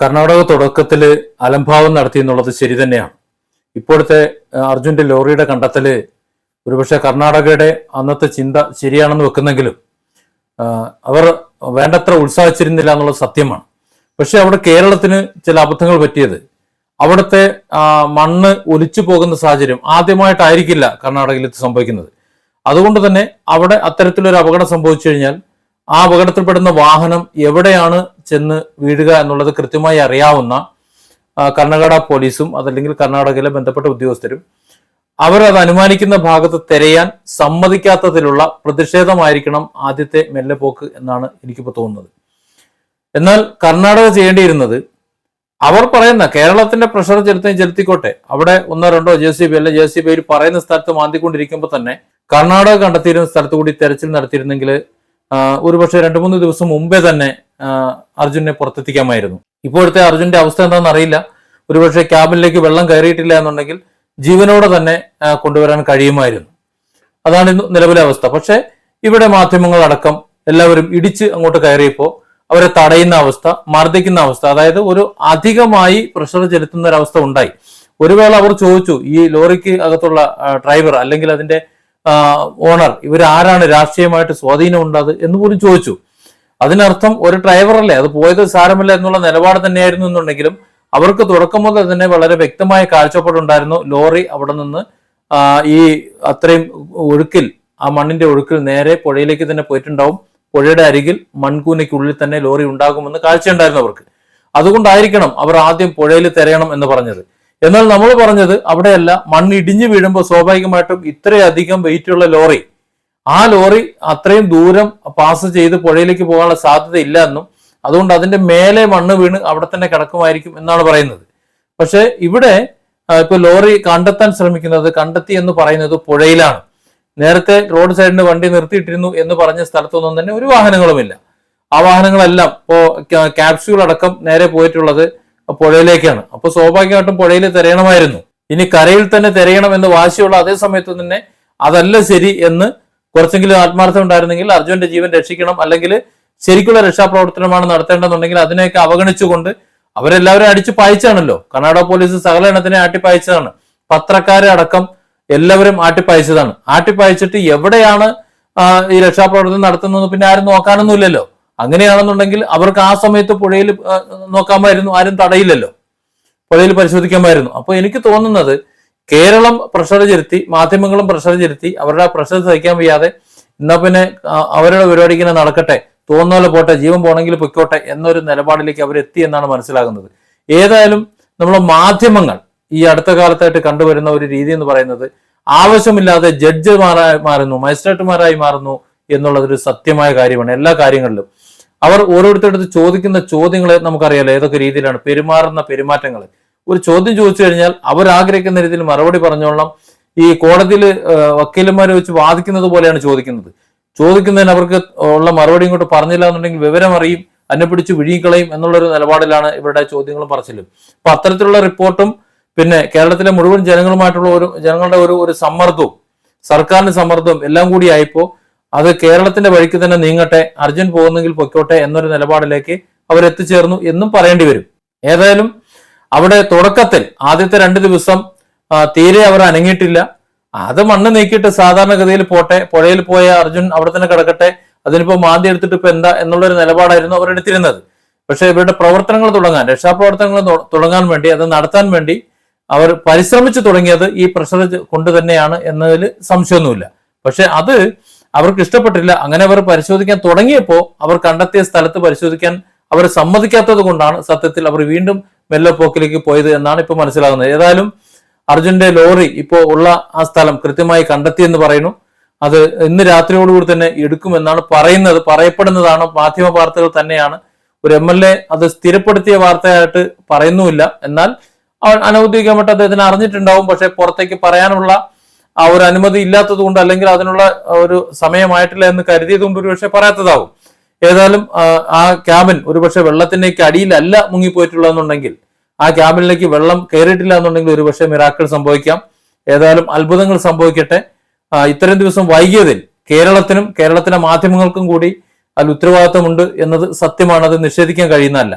കർണാടക തുടക്കത്തിൽ അലംഭാവം നടത്തി എന്നുള്ളത് ശരി തന്നെയാണ്. ഇപ്പോഴത്തെ അർജുന്റെ ലോറിയുടെ കണ്ടെത്തൽ ഒരുപക്ഷെ കർണാടകയുടെ അന്നത്തെ ചിന്ത ശരിയാണെന്ന് വെക്കുന്നെങ്കിലും അവർ വേണ്ടത്ര ഉത്സാഹിച്ചിരുന്നില്ല എന്നുള്ളത് സത്യമാണ്. പക്ഷെ അവിടെ കേരളത്തിന് ചില അബദ്ധങ്ങൾ പറ്റിയത്. അവിടുത്തെ മണ്ണ് ഒലിച്ചു പോകുന്ന സാഹചര്യം ആദ്യമായിട്ടായിരിക്കില്ല കർണാടകയിൽ ഇത് സംഭവിക്കുന്നത്. അതുകൊണ്ട് തന്നെ അവിടെ അത്തരത്തിലൊരു അപകടം സംഭവിച്ചു കഴിഞ്ഞാൽ ആ അപകടത്തിൽപ്പെടുന്ന വാഹനം എവിടെയാണ് ചെന്ന് വീഴുക എന്നുള്ളത് കൃത്യമായി അറിയാവുന്ന കർണാടക പോലീസും അതല്ലെങ്കിൽ കർണാടകയിലെ ബന്ധപ്പെട്ട ഉദ്യോഗസ്ഥരും അവരത് അനുമാനിക്കുന്ന ഭാഗത്ത് തിരയാൻ സമ്മതിക്കാത്തതിലുള്ള പ്രതിഷേധമായിരിക്കണം ആദ്യത്തെ മെല്ലെപ്പോക്ക് എന്നാണ് എനിക്കിപ്പോൾ തോന്നുന്നത്. എന്നാൽ കർണാടക ചെയ്യേണ്ടിയിരുന്നത് അവർ പറയുന്ന കേരളത്തിന്റെ പ്രഷർ ചെലുത്തി ചെലുത്തിക്കോട്ടെ അവിടെ ഒന്നോ രണ്ടോ ജെ സി ബി അല്ലെ ജെ സി ബി പറയുന്ന സ്ഥലത്ത് മാന്തിക്കൊണ്ടിരിക്കുമ്പോൾ തന്നെ കർണാടക കണ്ടെത്തിയിരുന്ന സ്ഥലത്ത് കൂടി തെരച്ചിൽ നടത്തിയിരുന്നെങ്കിൽ ഒരുപക്ഷെ രണ്ടു മൂന്ന് ദിവസം മുമ്പേ തന്നെ അർജുനെ പുറത്തെത്തിക്കാമായിരുന്നു. ഇപ്പോഴത്തെ അർജുന്റെ അവസ്ഥ എന്താണെന്ന് അറിയില്ല. ഒരുപക്ഷെ ക്യാബിനിലേക്ക് വെള്ളം കയറിയിട്ടില്ല എന്നുണ്ടെങ്കിൽ ജീവനോടെ തന്നെ കൊണ്ടുവരാൻ കഴിയുമായിരുന്നു. അതാണ് ഇന്ന് നിലവിലെ അവസ്ഥ. പക്ഷേ ഇവിടെ മാധ്യമങ്ങൾ അടക്കം എല്ലാവരും ഇടിച്ച് അങ്ങോട്ട് കയറിയപ്പോൾ അവരെ തടയുന്ന അവസ്ഥ മർദ്ദിക്കുന്ന അവസ്ഥ അതായത് ഒരു അധികമായി പ്രഷർ ചെലുത്തുന്ന ഒരു അവസ്ഥ ഉണ്ടായി. ഒരു വേള അവർ ചോദിച്ചു ഈ ലോറിക്ക് അകത്തുള്ള ഡ്രൈവർ അല്ലെങ്കിൽ അതിന്റെ ഓണർ ഇവർ ആരാണ് രാഷ്ട്രീയമായിട്ട് സ്വാധീനം ഉണ്ടത് എന്ന് പോലും ചോദിച്ചു. അതിനർത്ഥം ഒരു ഡ്രൈവറല്ലേ അത് പോയത് സാരമില്ല എന്നുള്ള നിലപാട് തന്നെയായിരുന്നു എന്നുണ്ടെങ്കിലും അവർക്ക് തുടക്കം മുതൽ തന്നെ വളരെ വ്യക്തമായ കാഴ്ചപ്പാടുണ്ടായിരുന്നു ലോറി അവിടെ നിന്ന് ഈ അത്രയും ഒഴുക്കിൽ ആ മണ്ണിന്റെ ഒഴുക്കിൽ നേരെ പുഴയിലേക്ക് തന്നെ പോയിട്ടുണ്ടാവും. പുഴയുടെ അരികിൽ മൺകൂനയ്ക്കുള്ളിൽ തന്നെ ലോറി ഉണ്ടാകുമെന്ന് കാഴ്ചയുണ്ടായിരുന്നു അവർക്ക്. അതുകൊണ്ടായിരിക്കണം അവർ ആദ്യം പുഴയിൽ തിരയണം എന്ന് പറഞ്ഞത്. എന്നാൽ നമ്മൾ പറഞ്ഞത് അവിടെയല്ല മണ്ണ് ഇടിഞ്ഞു വീഴുമ്പോൾ സ്വാഭാവികമായിട്ടും ഇത്രയധികം വെയിറ്റ് ഉള്ള ലോറി ആ ലോറി അത്രയും ദൂരം പാസ് ചെയ്ത് പുഴയിലേക്ക് പോകാനുള്ള സാധ്യത ഇല്ല എന്നും അതുകൊണ്ട് അതിന്റെ മേലെ മണ്ണ് വീണ് അവിടെ തന്നെ കിടക്കുമായിരിക്കും എന്നാണ് പറയുന്നത്. പക്ഷെ ഇവിടെ ഇപ്പൊ ലോറി കണ്ടെത്താൻ ശ്രമിക്കുന്നത് കണ്ടെത്തി എന്ന് പറയുന്നത് പുഴയിലാണ്. നേരത്തെ റോഡ് സൈഡിന് വണ്ടി നിർത്തിയിട്ടിരുന്നു എന്ന് പറഞ്ഞ സ്ഥലത്തൊന്നും തന്നെ ഒരു വാഹനങ്ങളുമില്ല. ആ വാഹനങ്ങളെല്ലാം ഇപ്പോ ക്യാപ്സ്യൂൾ അടക്കം നേരെ പോയിട്ടുള്ളത് പുഴയിലേക്കാണ്. അപ്പൊ സ്വാഭാവികമായിട്ടും പുഴയിൽ തിരയണമായിരുന്നു. ഇനി കരയിൽ തന്നെ തിരയണം എന്ന് വാശിയുള്ള അതേ സമയത്ത് തന്നെ അതല്ല ശരി എന്ന് കുറച്ചെങ്കിലും ആത്മാർത്ഥം ഉണ്ടായിരുന്നെങ്കിൽ അർജുന്റെ ജീവൻ രക്ഷിക്കണം. അല്ലെങ്കിൽ ശരിക്കുള്ള രക്ഷാപ്രവർത്തനമാണ് നടത്തേണ്ടതെന്നുണ്ടെങ്കിൽ അതിനെയൊക്കെ അവഗണിച്ചുകൊണ്ട് അവരെല്ലാവരും അടിച്ചു പായിച്ചാണല്ലോ. കർണാടക പോലീസ് സകല എണ്ണത്തിനെ ആട്ടിപ്പായച്ചതാണ് പത്രക്കാരെ അടക്കം എല്ലാവരും ആട്ടിപ്പായച്ചതാണ് ആട്ടിപ്പായച്ചിട്ട് എവിടെയാണ് ഈ രക്ഷാപ്രവർത്തനം നടത്തുന്നത് പിന്നെ ആരും നോക്കാനൊന്നുമില്ലല്ലോ. അങ്ങനെയാണെന്നുണ്ടെങ്കിൽ അവർക്ക് ആ സമയത്ത് പുഴയിൽ നോക്കാമായിരുന്നു ആരും തടയില്ലല്ലോ. പുഴയിൽ പരിശോധിക്കാമായിരുന്നു. അപ്പൊ എനിക്ക് തോന്നുന്നത് കേരളം പ്രഷർ ചെലുത്തി മാധ്യമങ്ങളും പ്രഷർ ചെലുത്തി അവരുടെ പ്രഷർ സഹിക്കാൻ വയ്യാതെ എന്നാ പിന്നെ അവരുടെ പരിപാടിക്ക് ഇങ്ങനെ നടക്കട്ടെ തോന്നാലോ പോട്ടെ ജീവൻ പോണെങ്കിൽ പൊയ്ക്കോട്ടെ എന്നൊരു നിലപാടിലേക്ക് അവരെത്തി എന്നാണ് മനസ്സിലാകുന്നത്. ഏതായാലും നമ്മളെ മാധ്യമങ്ങൾ ഈ അടുത്ത കാലത്തായിട്ട് കണ്ടുവരുന്ന ഒരു രീതി എന്ന് പറയുന്നത് ആവശ്യമില്ലാതെ ജഡ്ജിമാരായി മാറുന്നു മജിസ്ട്രേറ്റുമാരായി മാറുന്നു എന്നുള്ളതൊരു സത്യമായ കാര്യമാണ് എല്ലാ കാര്യങ്ങളിലും. അവർ ഓരോരുത്തരടുത്ത് ചോദിക്കുന്ന ചോദ്യങ്ങളെ നമുക്കറിയാലോ ഏതൊക്കെ രീതിയിലാണ് പെരുമാറുന്ന പെരുമാറ്റങ്ങൾ. ഒരു ചോദ്യം ചോദിച്ചു കഴിഞ്ഞാൽ അവർ ആഗ്രഹിക്കുന്ന രീതിയിൽ മറുപടി പറഞ്ഞോളണം. ഈ കോടതിയിൽ വക്കീലന്മാരെ വെച്ച് വാദിക്കുന്നത് പോലെയാണ് ചോദിക്കുന്നത്. ചോദിക്കുന്നതിന് അവർക്ക് ഉള്ള മറുപടി ഇങ്ങോട്ട് പറഞ്ഞില്ല എന്നുണ്ടെങ്കിൽ വിവരം അറിയും അതിനെ പിടിച്ച് വിഴുങ്ങിക്കളയും എന്നുള്ളൊരു നിലപാടിലാണ് ഇവരുടെ ചോദ്യങ്ങളും പറച്ചിലും. അപ്പൊ അത്തരത്തിലുള്ള റിപ്പോർട്ടും പിന്നെ കേരളത്തിലെ മുഴുവൻ ജനങ്ങളുമായിട്ടുള്ള ഒരു ജനങ്ങളുടെ ഒരു ഒരു സമ്മർദ്ദവും സർക്കാരിന്റെ സമ്മർദ്ദവും എല്ലാം കൂടി ആയപ്പോ അത് കേരളത്തിന്റെ വഴിക്ക് തന്നെ നീങ്ങട്ടെ അർജുൻ പോകുന്നെങ്കിൽ പൊയ്ക്കോട്ടെ എന്നൊരു നിലപാടിലേക്ക് അവർ എത്തിച്ചേർന്നു എന്നും പറയേണ്ടി വരും. ഏതായാലും അവിടെ തുടക്കത്തിൽ ആദ്യത്തെ രണ്ട് ദിവസം തീരെ അവർ അനങ്ങിയിട്ടില്ല. അത് മണ്ണ് നീക്കിയിട്ട് സാധാരണഗതിയിൽ പോട്ടെ പുഴയിൽ പോയ അർജുൻ അവിടെ തന്നെ കിടക്കട്ടെ അതിനിപ്പോ മാന്തി എടുത്തിട്ട് ഇപ്പൊ എന്താ എന്നുള്ളൊരു നിലപാടായിരുന്നു അവരെടുത്തിരുന്നത് പക്ഷെ ഇവരുടെ പ്രവർത്തനങ്ങൾ തുടങ്ങാൻ രക്ഷാപ്രവർത്തനങ്ങൾ തുടങ്ങാൻ വേണ്ടി അത് നടത്താൻ വേണ്ടി അവർ പരിശ്രമിച്ചു തുടങ്ങിയത് ഈ പ്രഷർ കൊണ്ട് തന്നെയാണ് എന്നതിൽ സംശയമൊന്നുമില്ല. പക്ഷെ അത് അവർക്ക് ഇഷ്ടപ്പെട്ടില്ല അങ്ങനെ അവർ പരിശോധിക്കാൻ തുടങ്ങിയപ്പോൾ അവർ കണ്ടെത്തിയ സ്ഥലത്ത് പരിശോധിക്കാൻ അവർ സമ്മതിക്കാത്തത് കൊണ്ടാണ് സത്യത്തിൽ അവർ വീണ്ടും മെല്ലപ്പോക്കിലേക്ക് പോയത് എന്നാണ് ഇപ്പൊ മനസ്സിലാകുന്നത്. ഏതായാലും അർജുന്റെ ലോറി ഇപ്പോൾ ഉള്ള ആ സ്ഥലം കൃത്യമായി കണ്ടെത്തിയെന്ന് പറയുന്നു. അത് ഇന്ന് രാത്രിയോടുകൂടി തന്നെ എടുക്കുമെന്നാണ് പറയുന്നത് പറയപ്പെടുന്നതാണ്. മാധ്യമ വാർത്തകൾ തന്നെയാണ്. ഒരു എം എൽ എ അത് സ്ഥിരപ്പെടുത്തിയ വാർത്തയായിട്ട് പറയുന്നുമില്ല. എന്നാൽ അനൗദ്യോഗികമായിട്ട് അദ്ദേഹത്തിന് അറിഞ്ഞിട്ടുണ്ടാവും. പക്ഷെ പുറത്തേക്ക് പറയാനുള്ള ആ ഒരു അനുമതി ഇല്ലാത്തത് കൊണ്ട് അല്ലെങ്കിൽ അതിനുള്ള ഒരു സമയമായിട്ടില്ല എന്ന് കരുതിയത് കൊണ്ട് ഒരുപക്ഷെ പറയാത്തതാവും. ഏതായാലും ആ, ക്യാബിൻ ഒരുപക്ഷെ വെള്ളത്തിലേക്ക് അടിയിലല്ല മുങ്ങിപ്പോയിട്ടുള്ളതെന്നുണ്ടെങ്കിൽ ആ ക്യാബിനിലേക്ക് വെള്ളം കയറിയിട്ടില്ല എന്നുണ്ടെങ്കിൽ ഒരുപക്ഷെ മിറാക്കൾ സംഭവിക്കാം. ഏതായാലും അത്ഭുതങ്ങൾ സംഭവിക്കട്ടെ. ഇത്രയും ദിവസം വൈകിയതിൽ കേരളത്തിനും കേരളത്തിലെ മാധ്യമങ്ങൾക്കും കൂടി അതിൽ ഉത്തരവാദിത്തമുണ്ട് എന്നത് സത്യമാണ്. അത് നിഷേധിക്കാൻ കഴിയുന്നതല്ല.